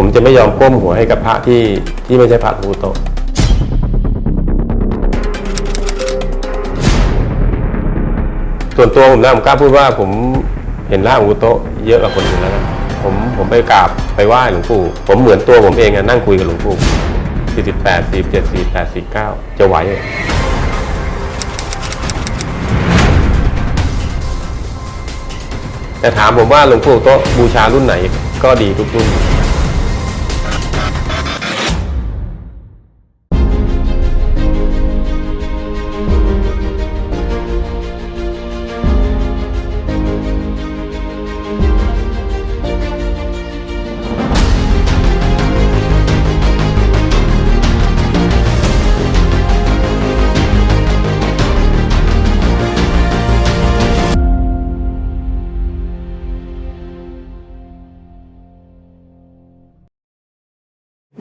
ผมจะไม่ยอมก้มหัวให้กับพระที่ที่ไม่ใช่พระหลวงปู่โตส่วนตัวผมนะผมกล้าพูดว่าผมเห็นร่างหลวงปู่โตะเยอะกว่าคนอื่นแล้วนะผมผมไปกราบไปไหว้หลวงปู่ ผมเหมือนตัวผมเองอะนั่งคุยกับหลวงปู่48 47 48 49 จะไหวเหรอแต่ถามผมว่าหลวงปู่โตะบูชารุ่นไหนก็ดีทุกรุ่น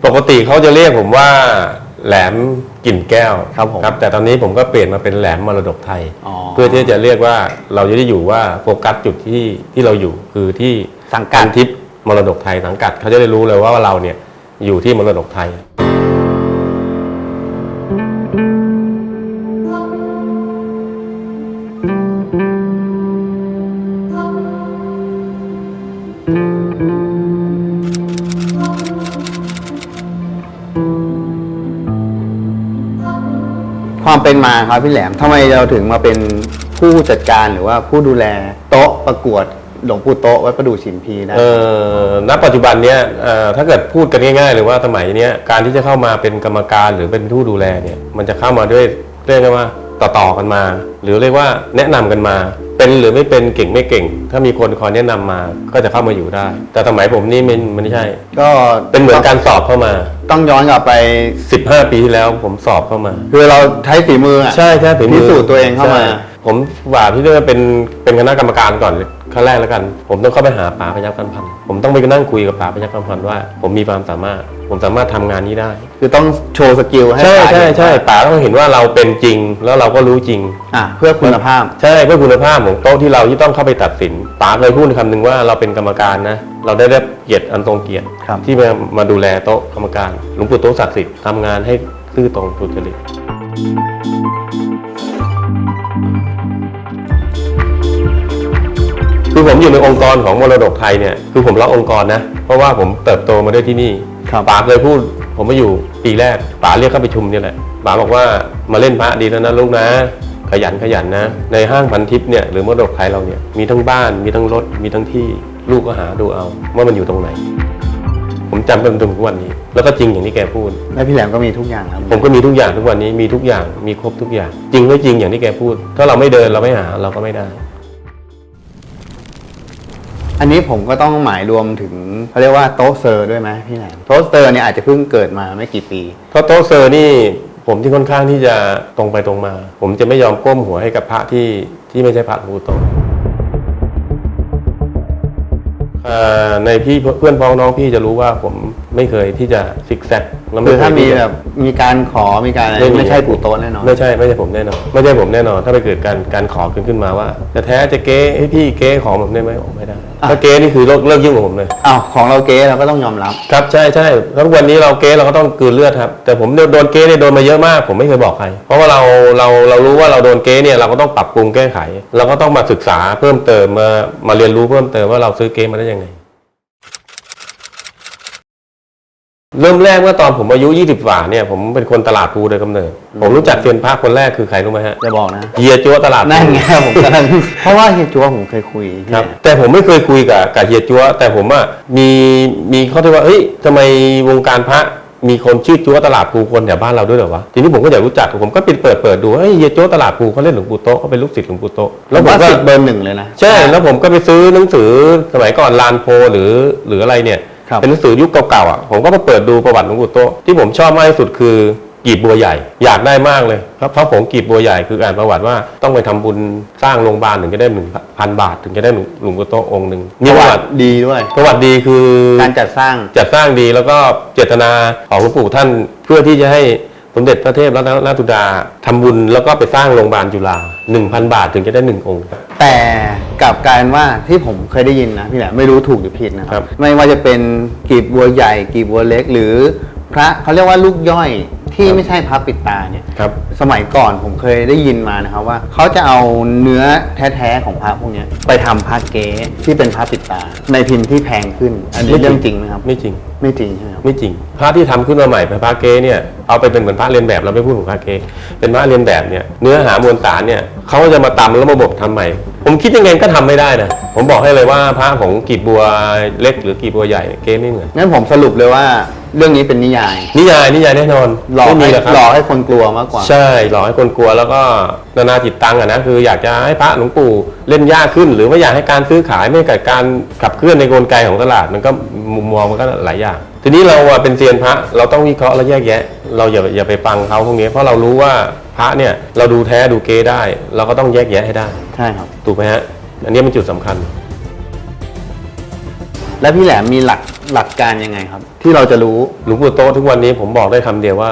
ปกติเขาจะเรียกผมว่าแหลมกลิ่นแก้วครับผมแต่ตอนนี้ผมก็เปลี่ยนมาเป็นแหลมมรดกไทย อ๋อ เพื่อที่จะเรียกว่าเราจะได้อยู่ว่าโฟกัสจุดที่ที่เราอยู่คือที่สังกัด พันทิพย์มรดกไทยสังกัดเขาจะได้รู้เลยว่าเราเนี่ยอยู่ที่มรดกไทย ความเป็นมาครับพี่แหลมทำไมเราถึงมาเป็นผู้จัดการหรือว่าผู้ดูแลโต๊ะประกวดหลวงปู่โต๊ะวัดประดู่ชินพีได้ เออณปัจจุบันเนี้ยเอ่อถ้าเกิดพูดกันง่ายๆเลยว่าสมัยเนี้ยการที่จะเข้ามาเป็นกรรมการหรือเป็นผู้ดูแลเนี่ย มันจะเข้ามาด้วยเรียกได้ว่า ต่อๆกันมา หรือเรียกว่าแนะนำกันมา เป็นหรือไม่เป็นเก่งไม่เก่ง ถ้ามีคนคอยแนะนำมาก็จะเข้ามาอยู่ได้ แต่สมัยผมนี่มันมันไม่ใช่ ก็เป็นเหมือนการสอบเข้ามา ต้องย้อนกลับไป 15 ปีที่แล้วผมสอบเข้ามา คือเราใช้ฝีมืออะใช่ใช่ฝีมือพิสูจน์ตัวเองเข้ามาใช่ผมว่าที่จะเป็นเป็นคณะกรรมการก่อน ขั้นแรกแล้วกัน ผมต้องเข้าไปหาป๋าพยัคฆ์กันพันธ์ผมต้องไปนั่งคุยกับป๋าพยัคฆ์กันพันธ์ว่า ผมมีความสามารถ ผมสามารถทำงานนี้ได้ คือต้องโชว์สกิลให้ใช่ป๋าใช่เห็นใช่ว่าป๋าต้องเห็นว่าเราเป็นจริง แล้วเราก็รู้จริงอะเพื่อคุณภาพ ใช่เพื่อคุณภาพของโต๊ะที่เราที่ต้องเข้าไปตัดสินป๋าเคยพูดคำหนึ่งว่าเราเป็นกรรมการนะเราได้รับเกียรติอันทรงเกียรติครับที่มามาดูแลโต๊ะกรรมการหลวงปู่โต๊ะศักดิ์สิทธิ์ทำงานให้ซื่อตรงสุจริต คือผมอยู่ในองค์กรของมรดกไทยเนี่ยคือผมรักองค์กรนะ เพราะว่าผมเติบโตมาด้วยที่นี่ครับ ป๋าเคยพูด ผมมาอยู่ปีแรกป๋าเรียกเข้าไปชุมเนี่ยแหละป๋าบอกว่ามาเล่นพระดีแล้วนะลูกนะ ขยันขยันนะ ในห้างพันทิพย์เนี่ยหรือมรดกไทยเราเนี่ยมีทั้งบ้านมีทั้งรถมีทั้งที่ลูกก็หาดูเอาว่ามันอยู่ตรงไหน ผมจำเป็นจนถึงทุกวันนี้ แล้วก็จริงอย่างที่แกพูด และพี่แหลมก็มีทุกอย่างครับผมก็มีทุกอย่างทุกวันนี้มีทุกอย่างมีครบทุกอย่าง จริงไม่จริงอย่างที่แกพูด ถ้าเราไม่เดินเราไม่หาเราก็ไม่ได้ อันนี้ผมก็ต้องหมายรวมถึงเขาเรียกว่าโต๊ะเซอร์ด้วยไหมพี่แหลมโต๊ะเซอร์เนี่ยอาจจะเพิ่งเกิดมาไม่กี่ปี เพราะโต๊ะเซอร์นี่ผมที่ค่อนข้างที่จะตรงไปตรงมา ผมจะไม่ยอมก้มหัวให้กับพระที่ที่ไม่ใช่พระภูตโตในพี่เพื่อนพ้องน้องพี่จะรู้ว่าผม ไม่เคยที่จะซิกแซกแล้วคืไม่อเคถ้ายมีที่จะ แบบมีการขอมีการอะไรไม่มี ไม่ใช่ปู่โต๊ะแน่นอน ไม่ใช่ไม่ใช่ผมแน่นอนไม่ใช่ผมแน่นอน ถ้าไปเกิดการการขอขึ้นขึ้นมาว่า จะแท้จะเก๊ให้พี่เก๊ขอผมได้ไหมผมไม่ได้อะ ถ้าเก๊นี่คือเลิกเลิกยุ่งกับผมเลย อ้าวของเราเก๊เราก็ต้องยอมรับ ครับใช่ใช่แล้วทุกวันนี้เราเก๊เราก็ต้องกลืนเลือดครับ แต่ผมโดนเก๊เนี่ยโดนมาเยอะมาก ผมไม่เคยบอกใคร เพราะว่าเราเราเรารู้ว่าเราโดนเก๊เนี่ยเราก็ต้องปรับปรุงแก้ไข เราก็ต้องมาศึกษาเพิ่มเติมมามาเรียนรู้เพิ่มเติมว่าเราซื้อเก๊มาได้ยังไง เริ่มแรกเมื่อตอนผมอายุ 20กว่าเนี่ยผมเป็นคนตลาดภูโดยกำเนิด ผมรู้จักเซียนพระคนแรกคือใครรู้ไหมฮะจะบอกนะ เฮียจัวตลาดภูนั่นไงผมกำลังเพราะว่าเฮียจัวผมเคยคุยที่ครับ เนี่ยแต่ผมไม่เคยคุยกับกับเฮียจัวแต่ผมว่ามีมีข้อที่ว่าเฮ้ยทำไมวงการพระมีคนชื่อจัวตลาดภูคนแถวบ้านเราด้วยเหรอวะทีนี้ผมก็อยากรู้จักผมก็ไปเปิดเปิดดูเฮ้ยเฮียจัวตลาดภูเขาเล่นหลวงปู่โตะเขาเป็นลูกศิษย์หลวงปู่โตะแล้วผมว่าก็สิบเบอร์หนึ่งเลยนะ ใช่แล้วผมก็ไปซื้อหนังสือสมัยก่อนลานโพหรือหรืออะไรเนี่ยครับ เป็นหนังสือยุคเก่าๆอะผมก็มาเปิดดูประวัติหลวงปู่โตะที่ผมชอบมากที่สุดคือกีบบัวใหญ่ อยากได้มากเลยครับเพราะผมกีบบัวใหญ่คืออ่านประวัติว่าต้องไปทำบุญสร้างโรงพยาบาลถึงจะได้หนึ่งพันบาท ถึงจะได้หลวงปู่โตะองค์หนึ่งปนี่ระประวัวัติติดีด้วย ประวัติดีคือการจัดสร้างจัดสร้างดีแล้วก็เจตนาของหลวงปู่ท่านเพื่อที่จะให้ สมเด็จพระเทพรัตนราชสุดาทำบุญแล้วก็ไปสร้างโรงพยาบาลจุฬา1,000 บาทถึงจะได้หนึ่งองค์ แต่กลับกลารว่าที่ผมเคยได้ยินนะพี่แหละไม่รู้ถูกหรือผิดนะคครัรับ บ ไม่ว่าจะเป็นกีบบัวใหญ่กีบบัวเล็กหรือพระเขาเรียกว่าลูกย่อย ที่ไม่ใช่พระปิดตาเนี่ยครับ สมัยก่อนผมเคยได้ยินมานะครับว่าเขาจะเอาเนื้อแท้ๆของพระพวกเนี้ยไปทำพระเก๊ที่เป็นพระปิดตา ในพิมพ์ที่แพงขึ้น อันนี้เรื่องจริงไหมครับ ไม่จริง ไม่จริงใช่ไหมครับ ไม่จริง พระที่ทำขึ้นมาใหม่เป็นพระเก๊เนี่ยเอาไปเป็นเหมือนพระเรียนแบบเราไม่พูดถึงพระเก๊เป็นพระเรียนแบบเนี่ยเนื้อหามวลสารเนี่ยเขาก็จะมาตำแล้วมาบบทำใหม่ ผมคิดยังไงก็ทำไม่ได้นะผมบอกให้เลยว่าพระของกีบบัวเล็กหรือกีบบัวใหญ่เนี่ยเก๊ไม่เหมือน งั้นผมสรุปเลยว่า เรื่องนี้เป็นนิยาย นิยายนิยายแน่นอนหลอกไม่มีให้หรอกครับหลอกให้คนกลัวมากกว่า ใช่หลอกให้คนกลัวแล้วก็นานาจิตตังอะนะคืออยากจะให้พระหลวงปู่เล่นยากขึ้น หรือว่าอยากให้การซื้อขายไม่เกิดการขับเคลื่อนในกลไกของตลาดมันก็มุมมองมันก็หลายอย่าง ทีนี้เราอะเป็นเซียนพระเราต้องวิเคราะห์และแยกแยะ เราอย่าอย่าไปฟังเขาพวกนี้เพราะเรารู้ว่าพระเนี่ยเราดูแท้ดูเก๊ได้ เราก็ต้องแยกแยะให้ได้ ใช่ครับ ถูกไหมฮะ อันนี้เป็นจุดสำคัญ แล้วพี่แหลมมีหลักหลักการยังไงครับ ที่เราจะรู้หลวงปู่โตะทุกวันนี้ผมบอกได้คำเดียวว่า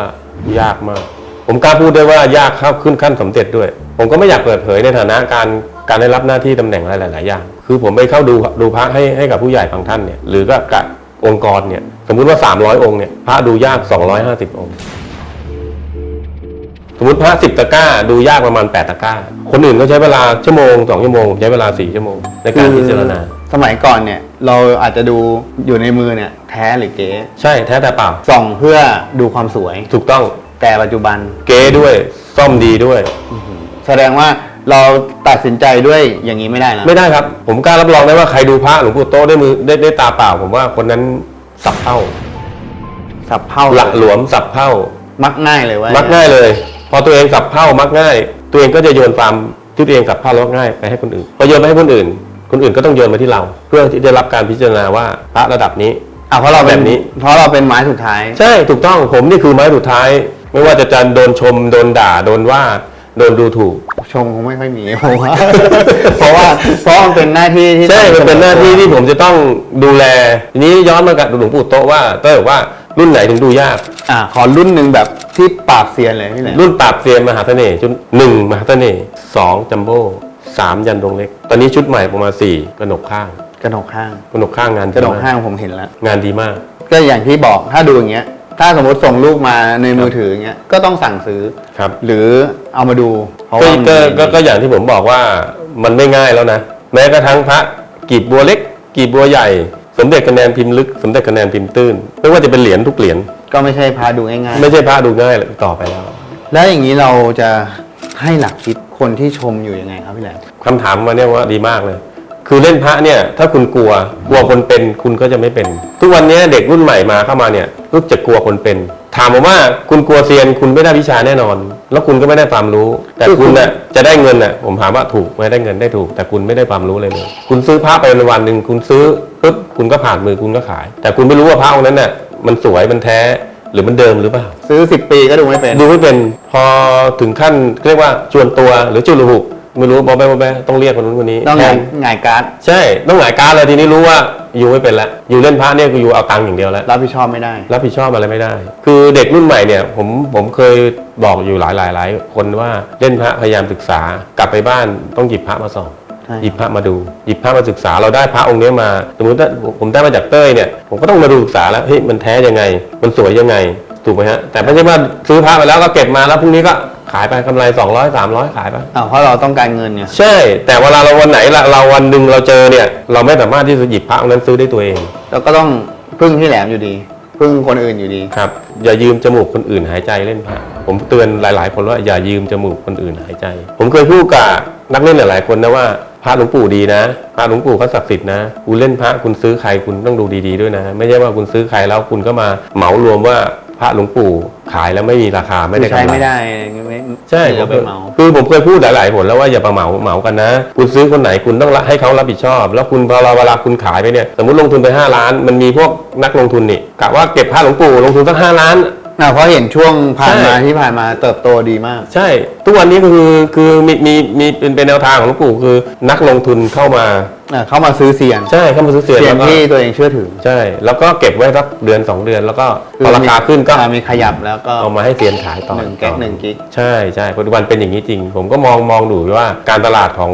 ยากมาก ผมกล้าพูดได้ว่ายากเข้าขึ้นขั้นสำเร็จด้วย ผมก็ไม่อยากเปิดเผยในฐานะการการได้รับหน้าที่ตำแหน่งอะไรหลายๆอย่างคือผมไปเข้าดูดูพระให้ให้กับผู้ใหญ่บางท่านเนี่ยหรือก็กับองค์กรเนี่ยสมมุติว่า 300 องค์เนี่ยพระดูยาก 250 องค์ สมมติพระสิบตะกร้าดูยากประมาณ 8 ตะกร้า คนอื่นก็ใช้เวลาชั่วโมงสองชั่วโมงใช้เวลาสี่ชั่วโมงในการพิจารณา สมัยก่อนเนี่ย เราอาจจะดูอยู่ในมือเนี่ย แท้หรือเก๊ใช่แท้แต่เปล่า ส่องเพื่อดูความสวย ถูกต้องแต่ปัจจุบัน เก๊ด้วยซ่อมดีด้วย แสดงว่าเราตัดสินใจด้วยอย่างนี้ไม่ได้นะไม่ได้ครับ ผมกล้ารับรองได้ว่าใครดูพระหลวงปู่โตะด้วยมือได้ได้ตาเปล่า ผมว่าคนนั้นสับเท่าสับเผ่าหลักหลวมสับเท่ามักง่ายเลยว่ามักง่ายเลย พอตัวเองสับเท่ามักง่าย ตัวเองก็จะโยนความที่ตัวเองสับเท่าแล้วง่ายไปให้คนอื่นพอโยนไปให้คนอื่น คนอื่นก็ต้องโยนมาที่เรา เพื่อที่จะรับการพิจารณาว่าพระระดับนี้ อะเพราะเราเป็นแบบนี้ เพราะเราเป็นไม้สุดท้าย ใช่ถูกต้องผมนี่คือไม้สุดท้าย ไม่ว่าจะจันโดนชมโดนด่าโดนว่าโดนดูถูก ชมคงไม่ค่อยมีผมว่า เพราะว่าเพราะมันเป็นหน้าที่ที่ใช่มันเป็นหน้าที่ที่ผมจะต้องดูแลทีนี้ย้อนมากับหลวงปู่โตะว่าเต้ยบอกว่ารุ่นไหนถึงดูยาก อะขอรุ่นหนึ่งแบบที่ปราบเซียนเลยพี่แหลมรุ่นปราบเซียนมหาเสน่ห์ชุดหนึ่งมหาเสน่ห์สองจัมโบ้ สามยันดงเล็ก ตอนนี้ชุดใหม่ประมาณสี่กระหนกข้างกระหนกข้างกระหนกข้างงานกระหนกดีมข้างผมเห็นแล้ว งานดีมาก ก็อย่างที่บอกถ้าดูอย่างเงี้ย ถ้าสมมติส่งรูปมาในมือถืออย่างเงี้ยก็ต้องสั่งซื้อ ครับ หรือเอามาดูเพราะก็ว่ามันก็มีก็ก็อย่างที่ผมบอกว่ามันไม่ง่ายแล้วนะ แม้กระทั่งพระกีบบัวเล็ก กีบบัวใหญ่ สมเด็จคะแนนพิมพ์ลึก สมเด็จคะแนนพิมพ์ตื้น ไม่ว่าจะเป็นเหรียญทุกเหรียญก็ไม่ใช่พาดูง่ายไม่ใช่พระดูง่ายเลยต่อไปแล้ว ๆ แล้วอย่างนี้เราจะ ให้หลักคิดคนที่ชมอยู่ยังไงครับพี่แหลม คำถามมาเนี่ยว่าดีมากเลย คือเล่นพระเนี่ย ถ้าคุณกลัวกลัวคนเป็นคุณก็จะไม่เป็น ทุกวันนี้เด็กรุ่นใหม่มาเข้ามาเนี่ยรู้จะกลัวคนเป็น ถามผมว่าคุณกลัวเซียนคุณไม่ได้วิชาแน่นอน แล้วคุณก็ไม่ได้ความรู้ แต่คุณน่ะจะได้เงินน่ะผมถามว่าถูกไม่ได้เงินได้ถูก แต่คุณไม่ได้ความรู้เลยเลยคุณซื้อพระไปวันหนึ่งคุณซื้อปุ๊บคุณก็ผ่านมือคุณก็ขาย แต่คุณไม่รู้ว่าพระองค์นั้นน่ะมันสวยมันแท้ หรือมันเดิมหรือเปล่า ซื้อ 10 ปีก็ดูไม่เป็น ดูไม่เป็นพอถึงขั้นเรียกว่าจวนตัวหรือจุลหุกไม่รู้บอแบะบอแบะต้องเรียกคนนู้นคนนี้ต้องแทไงายนหงายการ์ดใช่ต้องหงายการดเลยทีนี้รู้ว่าอยู่ไม่เป็นแล้วอยู่เล่นพระเนี่ยคืออยู่เอาตังค์อย่างเดียวแล้ว รับผิดชอบไม่ได้ รับผิดชอบอะไรไม่ได้ คือเด็กรุ่นใหม่เนี่ยผมผมเคยบอกอยู่หลายหลายหลายคนว่าเล่นพระพยายามศึกษากลับไปบ้านต้องหยิบพระมาส่องใช่ หยิบพระมาดู หยิบพระมาศึกษาเราได้พระองค์เนี้ยมา สมมติถ้าผมได้มาจากเต้ยเนี่ยผมก็ต้องมาดูศึกษาแล้วเฮ้ยมันแท้ยังไง มันสวยยังไงถูกไหมฮะแต่ไม่ใช่ว่าซื้อพระไปแล้วก็เก็บมาแล้วพรุ่งนี้ก็ขายไปกำไร 200 300 ขายไปอ้าวเพราะเราต้องการเงินเนี่ยใช่ แต่เวลาเราวันไหนละเราวันหนึ่งเราเจอเนี่ยเราไม่สามารถที่จะหยิบพระองค์นั้นซื้อได้ตัวเอง เราก็ต้องพึ่งที่แหลมอยู่ดี พึ่งคนอื่นอยู่ดีครับอย่ายืมจมูกคนอื่นหายใจเล่นพระผมเตือนหลาย ๆ คนว่าอย่ายืมจมูกคนอื่นหายใจ ผมเคยพูดกับนักเล่นหลายๆคนนะว่า พระหลวงปู่ดีนะ พระหลวงปู่เขาศักดิ์สิทธิ์นะ คุณเล่นพระคุณซื้อใครคุณต้องดูดีๆด้วยนะ ไม่ใช่ว่าคุณซื้อใครแล้วคุณก็มาเหมารวมว่าพระหลวงปู่ขายแล้วไม่มีราคาไม่ได้ใช้กำไรไม่ได้อะไรเงี้ยไม่ใช่เราไปเมาคือผมเคยพูดหลาย ๆผลแล้วว่าอย่าประเหมาเหมากันนะ คุณซื้อคนไหนคุณต้องให้เขารับผิดชอบ แล้วคุณพอเราเวลาคุณขายไปเนี่ยสมมติลงทุนไป 5 ล้าน มันมีพวกนักลงทุนนี่กะว่าเก็บค่าหลวงปู่ลงทุนสักห้าล้าน อ่าเพราะเห็นช่วงผ่านมาใช่ ที่ผ่านมาเติบโตดีมาก ใช่ ทุกวันนี้ก็คือคือมีมีมีเป็นเป็นแนวทางของหลวงปู่คือ นักลงทุนเข้ามาอ่าเข้ามาซื้อเสียงใช่เข้ามาซื้อเสียงเสียแล้งวก็ที่ตัวเองเชื่อถือใช่ แล้วก็เก็บไว้สักเดือนสองเดือน แล้วก็พอราคาขึ้นก็อ่มีขยับแล้วก็เอามาให้เซียนขายต่อหนึ่งแก๊กหนึ่งกิก ใช่ใช่ปัจจุบันเป็นอย่างนี้จริง ผมก็มองมองดูว่าการตลาดของ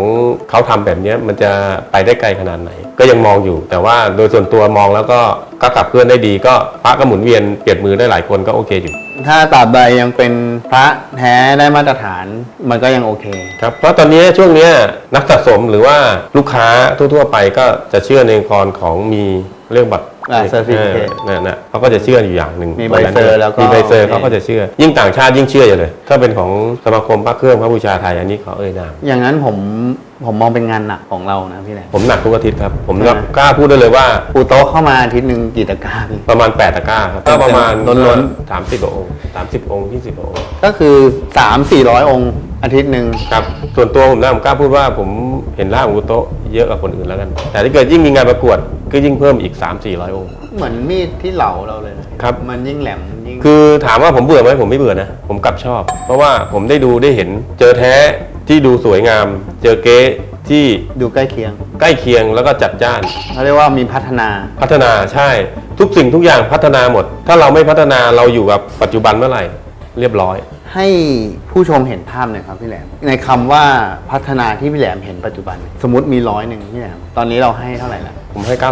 เขาทำแบบเนี้ยมันจะไปได้ไกลขนาดไหน ก็ยังมองอยู่ แต่ว่าโดยส่วนตัวมองแล้วก็ก็ขับเคลื่อนได้ดีก็พระก็หมุนเวียนเปลี่ยนมือได้หลายคนก็โอเคอยู่ ถ้าตราบใดยังเป็นพระแท้ได้มาตรฐานมันก็ยังโอเค ครับเพราะตอนนี้ช่วงเนี้ยนักสะสมหรือว่าลูกค้าทั่วๆไปก็จะเชื่อในกรของมีเรื่องบัตรอ่า certificate นั่นนะเขาก็จะเชื่ออยู่อย่างหนึ่งมีใบเซอร์แล้วก็มีใบเซอร์โอเคเขาก็จะเชื่อ ยิ่งต่างชาติยิ่งเชื่ออยู่เลย ถ้าเป็นของสมาคมพระเครื่องพระบูชาไทยอันนี้เขาเอ่ยนามอย่างนั้นผมผมมองเป็นงานหนักของเรานะพี่แหลมผมหนักทุกอาทิตย์ครับผมอ่ากล้าพูดได้เลยว่าปูโต๊ะเข้ามาอาทิตย์หนึ่งกี่ตะกร้าพี่ประมาณ 8 ตะกร้าครับก็ประมาณล้นสามสิบกว่าองค์สามสิบองค์ยี่สิบองค์ก็คือ3 4 0 0องค์ อาทิตย์หนึ่งครับส่วนตัวผมนะผมกล้าพูดว่าผมเห็นล่าของกุโตะเยอะกว่าคนอื่นแล้วกัน แต่ถ้าเกิดยิ่งมีงานประกวดก็ยิ่งเพิ่มอีก 3 4 0 0องค์ เหมือนมีดที่เหลาเราเลยนะครับ มันยิ่งแหลมยิ่งคือถามว่าผมเบื่อไหมผมไม่เบื่อนะ ผมกลับชอบ เพราะว่าผมได้ดูได้เห็น เจอแท้ที่ดูสวยงาม เจอเก๊ที่ดูใกล้เคียงใกล้เคียงแล้วก็จัดจ้าน เขาเรียกว่ามีพัฒนา พัฒนาใช่ ทุกสิ่งทุกอย่างพัฒนาหมด ถ้าเราไม่พัฒนาเราอยู่กับปัจจุบันเมื่อไหร่ เรียบร้อย ให้ผู้ชมเห็นภาพหน่อยครับพี่แหลม ในคำว่าพัฒนาที่พี่แหลมเห็นปัจจุบัน สมมติมีร้อยหนึ่งพี่แหลม ตอนนี้เราให้เท่าไหร่ละผมให้ 95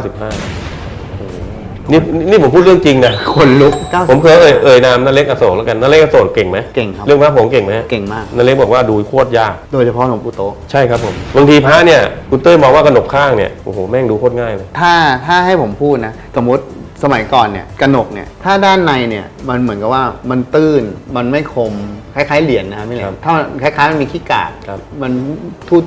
นี่นี่ผมพูดเรื่องจริงนะ คนลุกผมเคยเอ่ยเอ่ยนามนเล็กอโศกแล้วกันนเล็กอโศกเก่งไหมเก่งครับ เรื่องพระผงเก่งไหมเก่งมากนเล็กบอกว่าดูโคตรยาก โดยเฉพาะหลวงปู่โตะใช่ครับผม บางทีพระเนี่ยคุณเต้ยมองว่ากระหนกข้างเนี่ย โอ้โห แม่งดูโคตรง่ายเลย ถ้าถ้าให้ผมพูดนะ สมมติ สมัยก่อนเนี่ยกระหนกเนี่ยถ้าด้านในเนี่ยมันเหมือนกับว่ามันตื้นมันไม่คมคล้ายๆเหรียญนะครับพี่แหลครัมบถ้ามันคล้ายๆมันมีขี้กาดครับ มัน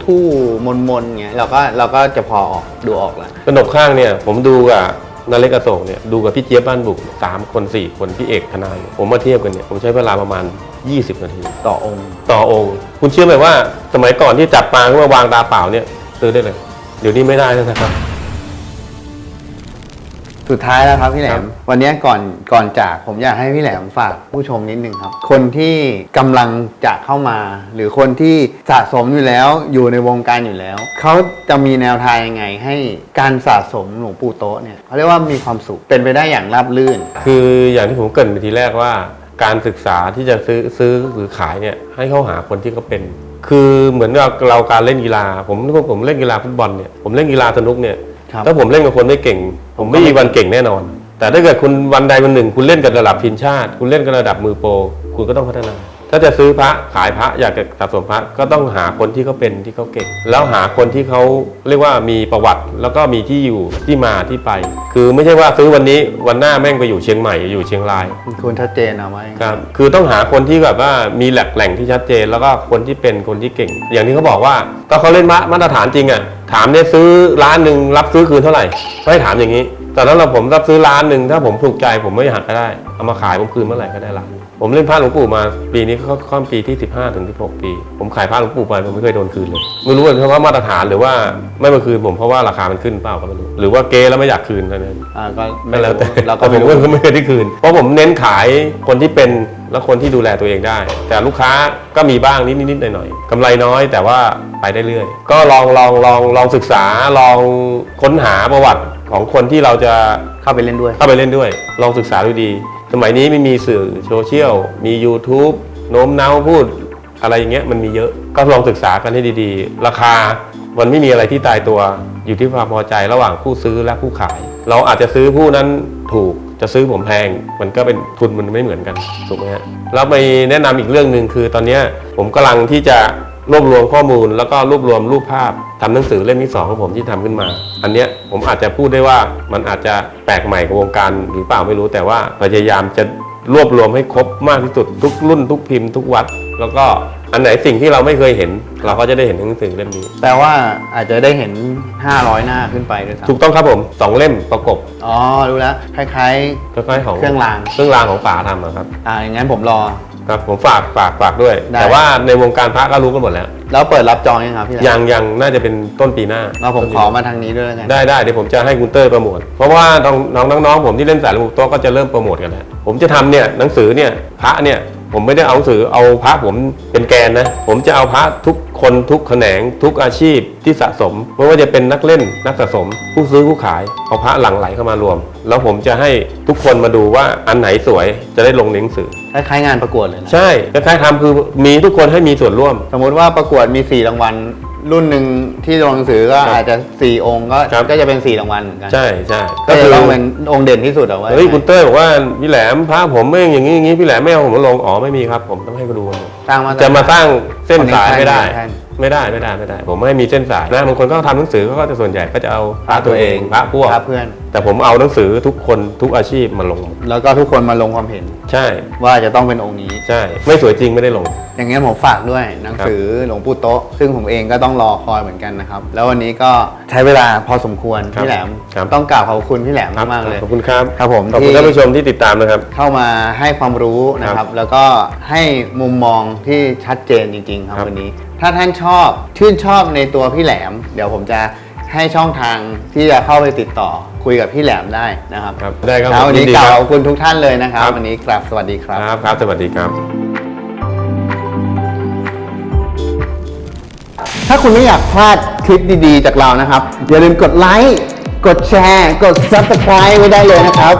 ทู่ๆมนๆเงี้ยเราก็เราก็จะพอออกดูออกแล้ว กระหนกข้างเนี่ยผมดูกับนเล็กอโศกเนี่ยดูกับพี่เจี๊ยบบ้านบุกสามคนสี่คนพี่เอกทนายผมมาเทียบกันเนี่ยผมใช้เวลาประมาณ 20 นาที ต่อองค์ต่อองค์ คุณเชื่อไหมว่าสมัยก่อนที่จับปลาขึ้นมาวางตาเปล่าเนี่ยซื้อได้เลย เดี๋ยวนี้ไม่ได้แล้วนะครับ สุดท้ายแล้วครับพี่แหลครัมบวันนี้ก่อนก่อนจากผมอยากให้พี่แหลมฝากผู้ชมนิดนึงครับ คนที่กำลังจะเข้ามา หรือคนที่สะสมอยู่แล้วอยู่ในวงการอยู่แล้ว เขาจะมีแนวทางยังไง ให้การสะสมหลวงปู่โต๊ะเนี่ยเขาเรียกว่ามีความสุขเป็นไปได้อย่างราบรื่น คืออย่างที่ผมเกรินไปทีแรกว่า การศึกษาที่จะซื้อซื้อหรือขายเนี่ยให้เข้าหาคนที่เขาเป็น คือเหมือนเราเราการเล่นกีฬา ผมผมเล่นกีฬาฟุตบอลเนี่ยผมเล่นกีฬาสนุกเนี่ยครับ ถ้าผมเล่นกับคนไม่เก่ง ผมไม่มีวันเก่งแน่นอน แต่ถ้าเกิดคุณวันใดวันหนึ่ง คุณเล่นกับระดับทีมชาติ คุณเล่นกับระดับมือโปรคุณก็ต้องพัฒนา ถ้าจะซื้อพระขายพระอยากจะสะสมพระก็ต้องหาคนที่เขาเป็นที่เขาเก่ง แล้วหาคนที่เขาเรียกว่ามีประวัติ แล้วก็มีที่อยู่ที่มาที่ไป คือไม่ใช่ว่าซื้อวันนี้วันหน้าแม่งไปอยู่เชียงใหม่อยู่เชียงรายควรชัดเจนเอาไว้ครับคือต้องหาคนที่แบบว่ามีแหล่งแหล่งที่ชัดเจน แล้วก็คนที่เป็นคนที่เก่ง อย่างที่เขาบอกว่าก็เขาเล่นมามาตรฐานจริงอะ่ะถามเนี่ยซื้อร้านหนึ่งรับซื้อคืนเท่าไหร่ไม่ให้ถามอย่างนี้ แต่ถ้าเราผมรับซื้อร้านหนึ่งถ้าผมถูกใจผมไม่หักก็ได้ เอามาขายผมคืนเมื่อไหร่ก็ได้ร้านหนึ่งผมเล่นพระหลวงปู่มาปีนี้ก็ค่อนปีที่ 15ถึง16 ปี ผมขายพระหลวงปู่ไปผมไม่เคยโดนคืนเลยไม่รู้ว่าเพราะว่ามาตรฐานหรือว่าไม่มาคืนผมเพราะว่าราคามันขึ้นเปล่าก็ไม่รู้หรือว่าเกแล้วไม่อยากคืนเท่านั้นอ่าก็ไม่แล้วแต่เราก็ก็เป็นรู้เรื่องก็ไม่เคยได้คืน เพราะผมเน้นขายคนที่เป็น และคนที่ดูแลตัวเองได้ แต่ลูกค้าก็มีบ้างนิดนิดๆหน่อยๆกำไรน้อยแต่ว่าไปได้เรื่อย ก็ลองลองลองลองศึกษาลองค้นหาประวัติของคนที่เราจะเข้าไปเล่นด้วย เข้าไปเล่นด้วย ลองศึกษาดูดี สมัยนี้ไม่มีสื่อโซเชียลมี YouTube โน้มน้าวพูดอะไรอย่างเงี้ยมันมีเยอะก็ลองศึกษากันให้ดีๆ ราคามันไม่มีอะไรที่ตายตัวอยู่ที่ความพอใจระหว่างผู้ซื้อและผู้ขาย เราอาจจะซื้อผู้นั้นถูก จะซื้อผมแพงมันก็เป็นทุนมันไม่เหมือนกันถูกไหมฮะแล้วไปแนะนำอีกเรื่องหนึ่งคือตอนนี้ผมกำลังที่จะรวบรวมข้อมูล แล้วก็รวบรวมรูปภาพทำหนังสือเล่มที่สองของผมที่ทำขึ้นมา อันเนี้ยผมอาจจะพูดได้ว่ามันอาจจะแปลกใหม่กับวงการหรือเปล่าไม่รู้แต่ว่าพยายามจะ รวบรวมให้ครบมากที่สุดทุกรุ่นทุกพิมพ์ทุกวัด แล้วก็อันไหนสิ่งที่เราไม่เคยเห็น เราก็จะได้เห็นในหนังสือเล่มนี้แปลว่าอาจจะได้เห็น 500 หน้าขึ้นไปด้วยซ้ำถูกต้องครับผมสองเล่มประกบอ๋อ รู้แล้ว คล้ายคล้ายๆของเครื่องราง เครื่องรางของป่าทำอะครับๆอ่าอย่างนั้นผมรอ ครับผมฝากฝากฝากด้วย ได้ แต่ว่าในวงการพระก็รู้กันหมดแล้ว แล้วเปิดรับจองยังครับพี่แหลมยังยังน่าจะเป็นต้นปีหน้าเราผมขอมาทางนี้ด้วยแล้วกันได้ได้เดี๋ยวผมจะให้คุณเต้ยโปรโมทเพราะว่าน้องน้องน้องๆผมที่เล่นสายลูกโต๊ะก็จะเริ่มโปรโมทกันแล้วผมจะทำเนี่ยหนังสือเนี่ยพระเนี่ย ผมไม่ได้เอาหนังสือเอาพระผมเป็นแกนนะ ผมจะเอาพระทุกคนทุกแขนงทุกอาชีพที่สะสมไม่ว่าจะเป็นนักเล่นนักสะสม ผู้ซื้อผู้ขายเอาพระหลั่งไหลเข้ามารวม แล้วผมจะให้ทุกคนมาดูว่าอันไหนสวยจะได้ลงในหนังสือ คล้ายๆงานประกวดเลยนะ ใช่คล้ายๆทำคือมีทุกคนให้มีส่วนร่วม สมมุติว่าประกวดมี 4 รางวัล รุ่นหนึ่งที่ลงหนังสือก็ครับอาจจะ4องค์ก็ครับ ก็จะเป็น4รางวัลเหมือนกันใช่ใช่ก็จะต้องเป็นองค์เด่นที่สุดเอาไว้เฮ้ยคุณเต้ยบอกว่าพี่แหลมพระผมไม่อย่างนี้อย่างนี้พี่แหลมไม่เอาผมมาลงอ๋อไม่มีครับ ผมต้องให้เขาดูกันหมด สร้างมาจะมาสร้างเส้นสายไม่ได้แท่นไม่ได้ไม่ได้ไม่ได้ ผมไม่ให้มีเส้นสายนะบางคนก็ทำหนังสือเขาก็จะส่วนใหญ่ก็จะเอาพระตัวเองพระพวก พระเพื่อน แต่ผมเอาหนังสือทุกคนทุกอาชีพมาลงแล้วก็ทุกคนมาลงความเห็น ใช่ ว่าจะต้องเป็นองค์นี้ ใช่ ไม่สวยจริงไม่ได้ลง อย่างงี้นผมฝากด้วยหนังสือหลวงปู่โต๊ะ ซึ่งผมเองก็ต้องรอคอยเหมือนกันนะครับ แล้ววันนี้ก็ใช้เวลาพอสมควรครับพี่แหลมครับต้องกราบขอบคุณพี่แหลมมากๆเลย ขอบคุณครับครับผมขอบคุณที่ ท่านผู้ชมที่ติดตามนะครับ เข้ามาให้ความรู้นะคครัรับบ แล้วก็ให้มุมมองที่ชัดเจนจริง ๆ ครับครับวันนี้ ถ้าท่านชอบชื่นชอบในตัวพี่แหลม เดี๋ยวผมจะให้ช่องทางที่จะเข้าไปติดต่อ คุยกับพี่แหลมได้นะครับครับได้ครับแล้ววันนี้ยินดีกคล่ารัวบขอบคุณทุกท่านเลยนะครับ ครับ วันนี้กราบสวัสดีครับ ครับครับสวัสดีครับ ถ้าคุณไม่อยากพลาดคลิปดีๆ จากเรานะครับ อย่าลืมกดไลค์ กดแชร์ กด Subscribe ไว้ได้เลยนะครับ